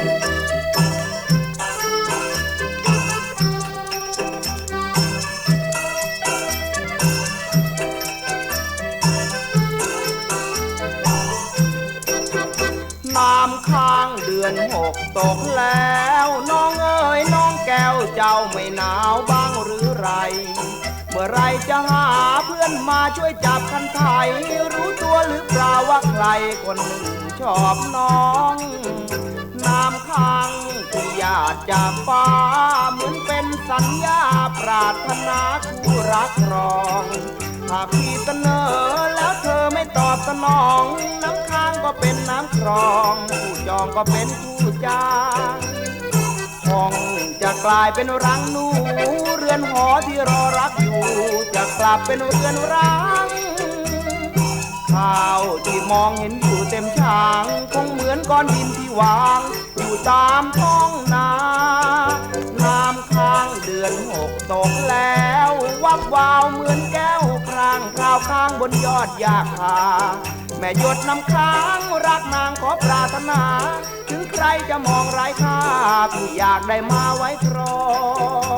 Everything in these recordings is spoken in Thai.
น้ำค้างเดือนหกตกแล้ว น้องเอ๋ยน้องแก้วเจ้าไม่หนาวบ้างหรือไร เมื่อไรจะหาเพื่อนมาช่วยจับคันไทยรู้ตัวหรือเปล่าว่าใครคนหนึ่งชอบน้อง น้ำค้างที่หยาดจากฟ้าเหมือนเป็นสัญญาปรารถนาคู่รักรอง หากพี่เสนอแล้วเธอไม่ตอบสนอง น้ำค้างก็เป็นน้ำครองผู้จองก็เป็นผู้จ้างห้องจะกลายเป็นรังหนู เรือนหอที่รอรักอยู่ จะกลับเป็นเรือนร้างาที่มองเห็นอยู่เต็มช้างคงเหมือนก้อนดินที่วาง อยู่ตามท้องนาน้ำค้างเดือนหกตกแล้ว วับวาวเหมือนแก้วครางคราวค้างบนยอดยาคา แม่หยดน้ำค้างรักนางขอปรารถนา ถึงใครจะมองไร้ค่าพี่อยากได้มาไว้ครอง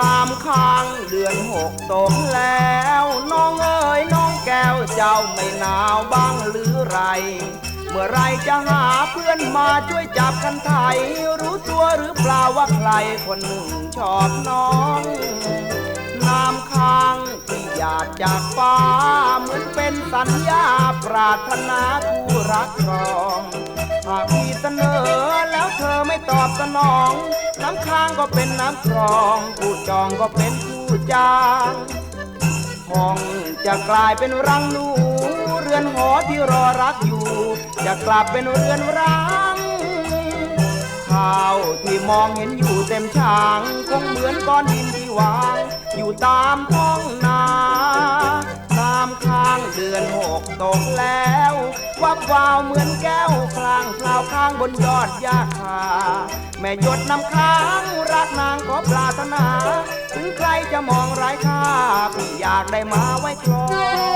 น้ำค้างเดือนหกตกแล้ว น้องเอ๋ยน้องแก้วเจ้าไม่หนาวบ้างหรือไร เมื่อไรจะหาเพื่อนมาช่วยจับกันไทย รู้ตัวหรือเปล่าว่าใครคนหนึ่งชอบน้องน้ำค้างที่หยาดจากฟ้าเหมือนเป็นสัญญาปรารถนาคู่รักรอง หากพี่เสนอแล้วเธอไม่ตอบสนอง น้ำค้างก็เป็นน้ำครองผู้จองก็เป็นผู้จ้างห้องจะกลายเป็นรังหนู เรือนหอที่รอรักอยู่ จะกลับเป็นเรือนร้างข้าวที่มองเห็นอยู่เต็มช่าง คงเหมือนก้อนดินที่วาง อยู่ตามท้องนา วับวาวเหมือนแก้วคลางคลาวข้างบนยอดยาคา แม่หยดน้ำค้างรักนางขอปรารถนา ถึงใครจะมองไร้ค่าพี่อยากได้มาไว้ครอง